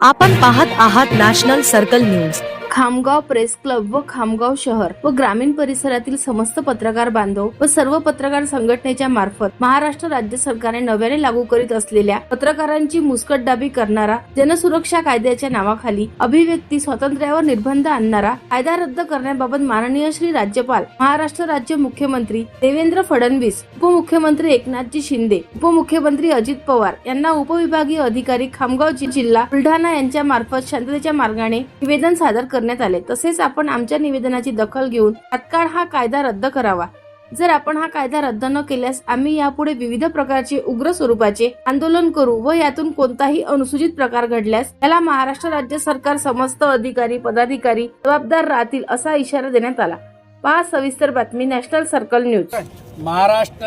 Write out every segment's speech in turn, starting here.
आपण पाहत आहात national circle news. Khamgaon press club व खामगाव शहर व ग्रामीण परिसरातील समस्त पत्रकार बांधव व सर्व पत्रकार संघटनेच्या मार्फत महाराष्ट्र राज्य सरकारने नव्याने लागू करीत असलेल्या पत्रकारांची मुस्कटदाबी करणारा जनसुरक्षा कायद्याच्या नावाखाली अभिव्यक्ती स्वातंत्र्यावर निर्बंध आणणारा कायदा रद्द करण्याबाबत माननीय श्री राज्यपाल महाराष्ट्र राज्य मुख्यमंत्री देवेंद्र फडणवीस उपमुख्यमंत्री एकनाथजी शिंदे उपमुख्यमंत्री अजित पवार यांना उपविभागीय अधिकारी खामगाव जिल्हा बुलढाणा यांच्या मार्फत शांततेच्या मार्गाने निवेदन सादर करण्यात आले. तसेच आपण आमच्या निवेदनाची दखल घेऊन तात्काळ हा कायदा रद्द करावा. जर आपण हा कायदा रद्द न केल्यास आम्ही यापुढे विविध प्रकारचे उग्र स्वरूपाचे आंदोलन करू व यातून कोणताही अनुसूचित प्रकार घडल्यास त्याला महाराष्ट्र राज्य सरकार समस्त अधिकारी पदाधिकारी जबाबदार राहतील असा इशारा देण्यात आला. पहा सविस्तर बातमी नॅशनल सर्कल न्यूज. महाराष्ट्र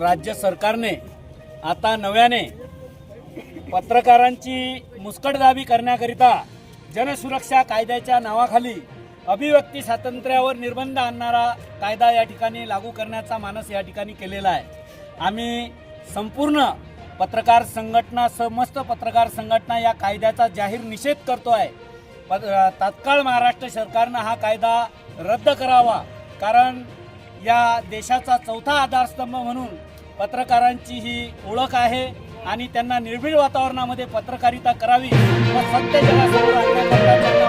राज्य सरकारने आता नव्याने पत्रकारांची मुस्कटदाबी करण्याकरिता जनसुरक्षा कायद्याच्या नावाखाली अभिव्यक्ती स्वातंत्र्यावर निर्बंध आणणारा कायदा या ठिकाणी लागू करण्याचा मानस या ठिकाणी केलेला आहे. आम्ही संपूर्ण पत्रकार संघटना समस्त पत्रकार संघटना या कायद्याचा जाहीर निषेध करतो आहे पद- तात्काळ महाराष्ट्र सरकारनं हा कायदा रद्द करावा. कारण या देशाचा चौथा आधारस्तंभ म्हणून पत्रकारांची ही ओळख आहे. आणि त्यांना निर्भीड वातावरणामध्ये पत्रकारिता करावी व सत्य जगासमोर आणण्याकरता त्यांना